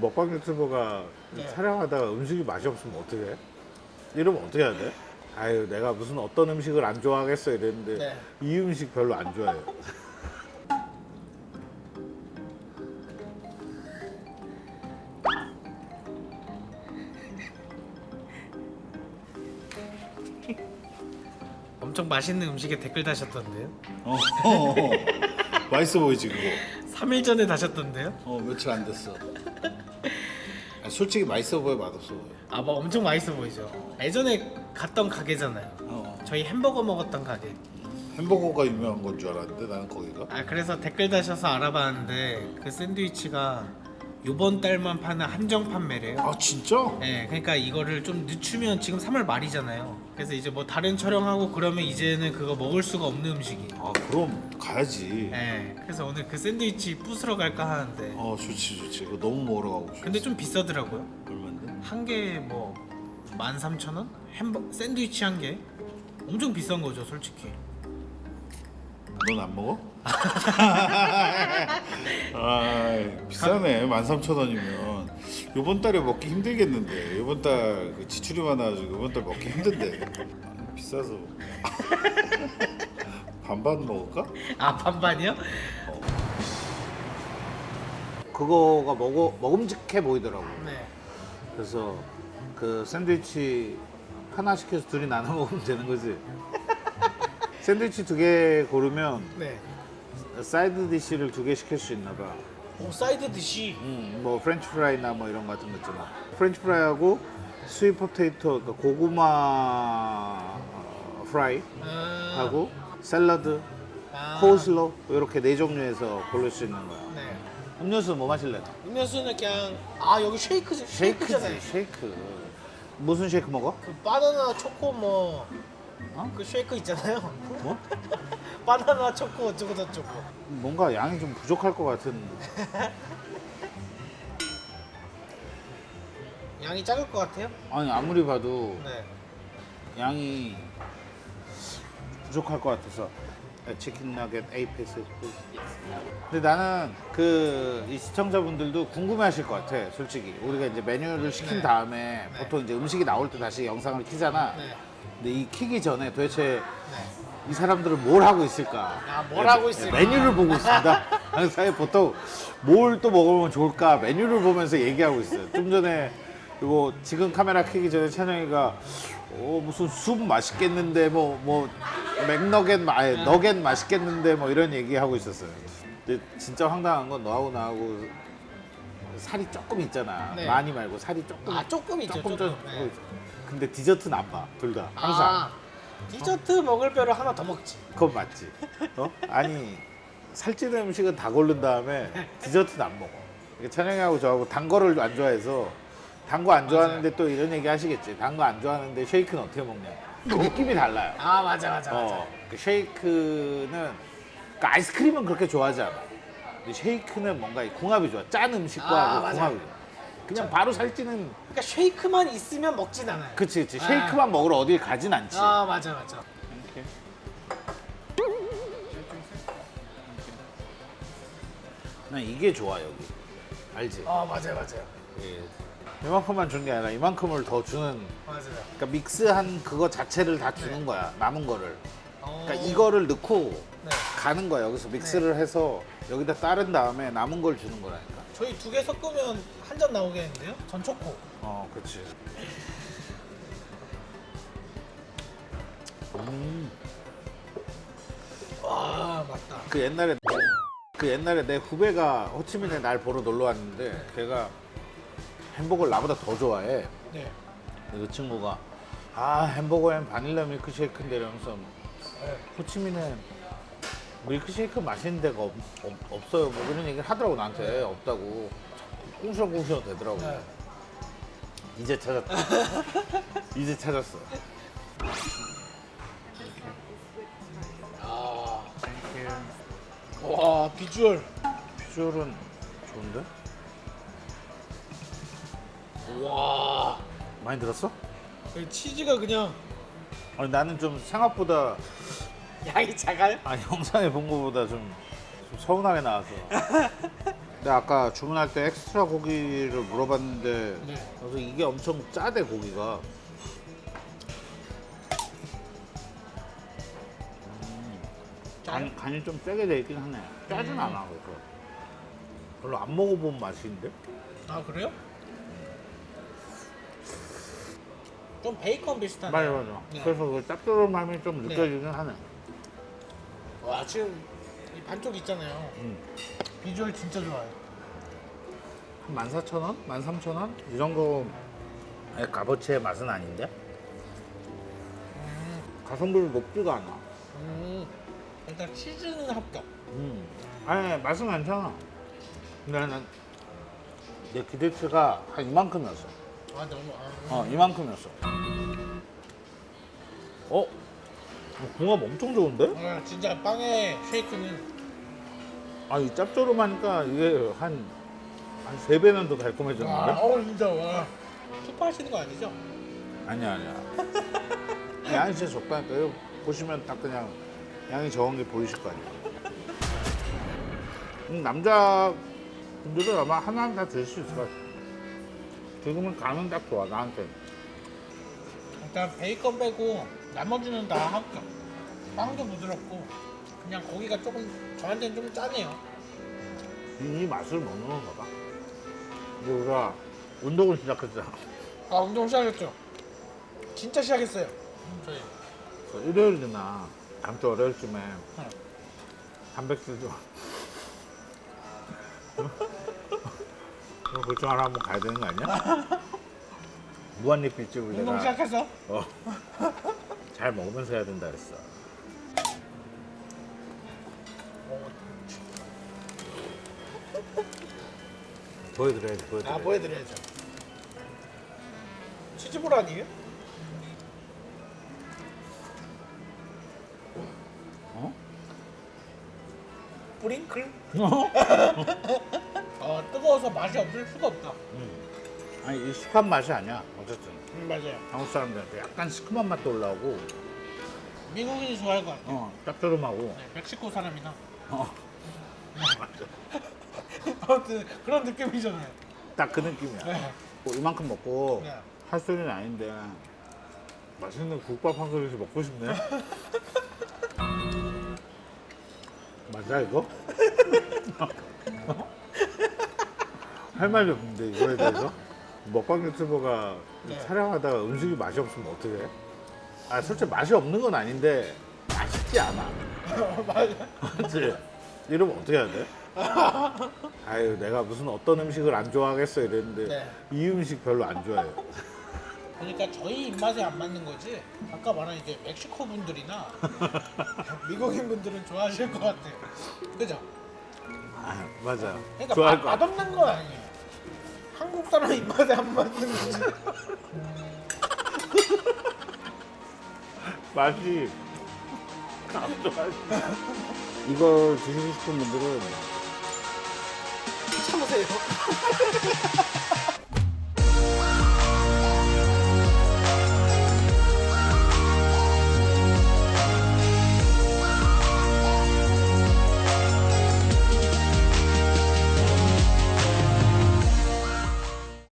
먹방 유튜버가 네. 촬영하다가 음식이 맛이 없으면 어떻게 해? 이러면 어떻게 해야 돼? 아유 내가 무슨 어떤 음식을 안 좋아하겠어 이랬는데 네. 이 음식 별로 안 좋아해요. 엄청 맛있는 음식에 댓글 다셨던데요? 어, 맛있어 보이지 그거. 3일 전에 다셨던데요? 어 며칠 안 됐어. 아, 솔직히 맛있어 보여 맛없어 보여. 아, 뭐 엄청 맛있어 보이죠. 예전에 갔던 가게잖아요. 어. 저희 햄버거 먹었던 가게. 햄버거가 유명한 건 줄 알았는데 나는 거기가. 아, 그래서 댓글 다셔서 알아봤는데 그 샌드위치가 요번 달만 파는 한정 판매래요. 아 진짜? 네, 그러니까 이거를 좀 늦추면 지금 3월 말이잖아요. 그래서 이제 뭐 다른 촬영하고 그러면 이제는 그거 먹을 수가 없는 음식이. 아 그럼 가야지. 네, 그래서 오늘 그 샌드위치 부스러 갈까 하는데. 어 좋지 좋지. 이거 너무 먹으러 가고 싶어. 근데 좀 비싸더라고요. 얼마인데? 한 개에 뭐 13,000원? 햄버 샌드위치 한 개? 엄청 비싼 거죠, 솔직히. 넌 안 먹어? 아 비싸네 13,000원이면 이번 달에 먹기 힘들겠는데 이번 달그 지출이 많아가지고 이번 달 먹기 힘든데 아, 비싸서 반반 먹을까? 아, 반반이요? 그거가 먹어 먹음직해 보이더라고. 네. 그래서 그 샌드위치 하나 시켜서 둘이 나눠 먹으면 되는 거지. 샌드위치 두 개 고르면 네. 사이드 디쉬를 두 개 시킬 수 있나 봐. 오, 사이드 디시. 음, 뭐 프렌치 프라이나 뭐 이런 거 같은 거 있잖아. 프렌치 프라이하고 스윗 포테이토 그러니까 고구마 어, 프라이 아, 하고 샐러드, 아, 코슬로 이렇게 네 종류에서 고를 수 있는 거야. 네. 음료수 뭐 마실래? 음료수는 그냥 아 여기 쉐이크 쉐이크잖아요. 쉐이크. 무슨 쉐이크 먹어? 그 바나나 초코 뭐. 어? 그 쉐이크 있잖아요. 뭐? 바나나 초코 어쩌고 저쩌고. 뭔가 양이 좀 부족할 것 같은. 양이 작을 것 같아요? 아니 아무리 봐도 네. 양이 부족할 것 같아서 치킨 나겟 피스. 근데 나는 그 이 시청자분들도 궁금해하실 것 같아. 솔직히 우리가 이제 메뉴를 시킨 네. 다음에 네. 보통 이제 음식이 나올 때 다시 영상을 키잖아. 네. 근데 이 키기 전에 도대체 네. 이 사람들은 뭘 하고 있을까? 아, 뭘 하고 있을까? 메뉴를 보고 있습니다. 항상 보통 뭘 또 먹으면 좋을까? 메뉴를 보면서 얘기하고 있어요. 좀 전에 이거 지금 카메라 켜기 전에 찬영이가 어, 무슨 숲 맛있겠는데 뭐 뭐 맥너겟 마, 아니, 너겟 맛있겠는데 뭐 이런 얘기 하고 있었어요. 근데 진짜 황당한 건 너하고 나하고 살이 조금 있잖아. 네. 많이 말고 살이 조금 아 조금 있죠. 조금 조금. 좀 네. 근데 디저트는 안 봐. 둘 다. 항상. 아, 디저트 먹을 뼈를 하나 더 먹지. 그건 맞지. 어? 아니 살찌는 음식은 다 고른 다음에 디저트는 안 먹어. 이게 찬영이하고 저하고 단 거를 안 좋아해서 단 거 안 좋아하는데 또 이런 얘기 하시겠지. 단 거 안 좋아하는데 쉐이크는 어떻게 먹냐? 그 느낌이 달라요. 아 맞아 맞아 맞아. 어, 그 쉐이크는 그러니까 아이스크림은 그렇게 좋아하지 않아. 근데 쉐이크는 뭔가 이 궁합이 좋아. 짠 음식과 아, 하고 맞아. 궁합이 좋아. 그냥 바로 살찌는 그러니까 쉐이크만 있으면 먹진 않아요. 그치 그치 아. 쉐이크만 먹으러 어딜 가진 않지. 아 맞아 맞아. 난 이게 좋아 여기. 알지? 아 맞아요 맞아요 예. 이만큼만 준 게 아니라 이만큼을 더 주는 맞아요. 그러니까 믹스한 그거 자체를 다 주는 거야 남은 거를 어, 그러니까 이거를 넣고 네. 가는 거야 여기서 믹스를 해서 여기다 따른 다음에 남은 걸 주는 거라니까 저희 두 개 섞으면 한 잔 나오겠는데요? 전 초코. 어 그치 음, 와 맞다. 그 옛날에 그 옛날에 내 후배가 호치민에 날 보러 놀러 왔는데 걔가 햄버거를 나보다 더 좋아해 네. 그 친구가 아 햄버거엔 바닐라 밀크쉐이크인데 이러면서 네. 호치민에 밀크쉐이크 마시는 데가 없, 없, 어요뭐 이런 얘기를 하더라고 나한테 없다고 자꾸 꿍시렁꿍시렁 되더라고 네. 이제 찾았다 이제 찾았어 아. 와 비주얼. 비주얼은 좋은데? 와. 많이 들었어? 이 치즈가 그냥 아니 나는 좀 생각보다 양이 작아요? 아 영상에 본 거보다 좀, 좀 서운하게 나와서 근데 아까 주문할 때 엑스트라 고기를 물어봤는데 네. 그래서 이게 엄청 짜대 고기가. 간, 간이 좀 세게 돼 있긴 하네. 짜진 음. 않아 그래서. 별로 안 먹어본 맛인데? 아 그래요? 좀 베이컨 비슷하네. 맞아 맞아. 네. 그래서 그 짭조름함이 좀 네. 느껴지긴 하네. 와 지금 이 반쪽 있잖아요. 음. 비주얼 진짜 좋아요. 한 14,000원? 13,000원? 이 정도 아니, 값어치의 맛은 아닌데? 음, 가성비도 높지가 않아. 음. 일단 치즈는 합격. 음. 아니 맛은 괜찮아. 근데 나는 내 기대치가 한 이만큼이었어. 아 너무 아, 어 이만큼이었어. 어? 어, 궁합 엄청 좋은데? 아, 진짜 빵의 쉐이크는 아이 짭조름하니까 이게 한한 세 배는 더 와, 달콤해졌는데? 어 진짜 와. 투파하시는 거 아니죠? 아니야 아니야. 양이 진짜 적다니까. 이거 보시면 딱 그냥 양이 적은 게 보이실 거 아니야. 음, 남자 분들은 아마 하나는 다 드실 수 있을 것 같아. 지금은 간은 딱 좋아 나한테. 일단 베이컨 빼고 나머지는 다 합격. 빵도 부드럽고 그냥 고기가 조금 저한테는 좀 짜네요. 이, 이 맛을 먹는 건가 봐. 이제 우리가 운동을 시작했잖아. 아 운동 시작했죠? 진짜 시작했어요. 음, 저희. 그래서 일요일이나 다음 주 월요일쯤에 네. 단백질 좀. 그럼 볼중 하나 한번 가야 되는 거 아니야? 무한리필집을 운동 내가 시작해서 어, 잘 먹으면서 해야 된다 그랬어. 어, 보여드려야지, 보여드려야지. 아 보여드려야죠. 치즈볼 아니에요? 어? 뿌링클? 어? 어 뜨거워서 맛이 없을 수가 없다. 아니, 이 시판 맛이 아니야. 어쨌든. 음, 맞아요. 한국 사람들한테 약간 시큼한 맛도 올라오고, 미국인이 좋아할 것 같아요. 어, 짭조름하고. 네, 멕시코 사람이나 어, 아무튼 그런 느낌이잖아요. 딱 그 느낌이야. 네. 뭐 이만큼 먹고 네. 할 소리는 아닌데 맛있는 국밥 한 그릇이 먹고 싶네. 맞아 이거? 할 말이 없는데 이거에 대해서 먹방 유튜버가 네. 촬영하다가 음식이 맛이 없으면 어떻게 해? 아 솔직히 맛이 없는 건 아닌데 맛있지 않아. 맞아. 맞지? 이러면 어떻게 해야 돼? 아유 내가 무슨 어떤 음식을 안 좋아하겠어 이랬는데 네. 이 음식 별로 안 좋아해요. 그러니까 저희 입맛에 안 맞는 거지. 아까 말한 이제 멕시코 분들이나 미국인 분들은 좋아하실 것 같아요. 그죠? 아, 맞아 요. 그러니까 좋아할 맛, 것 같아. 맛없는 건 아니에요. 한국 사람 입맛에 안 맞는 거지. 맛이 안 좋아하지. 이걸 드시고 싶은 분들은 참으세요.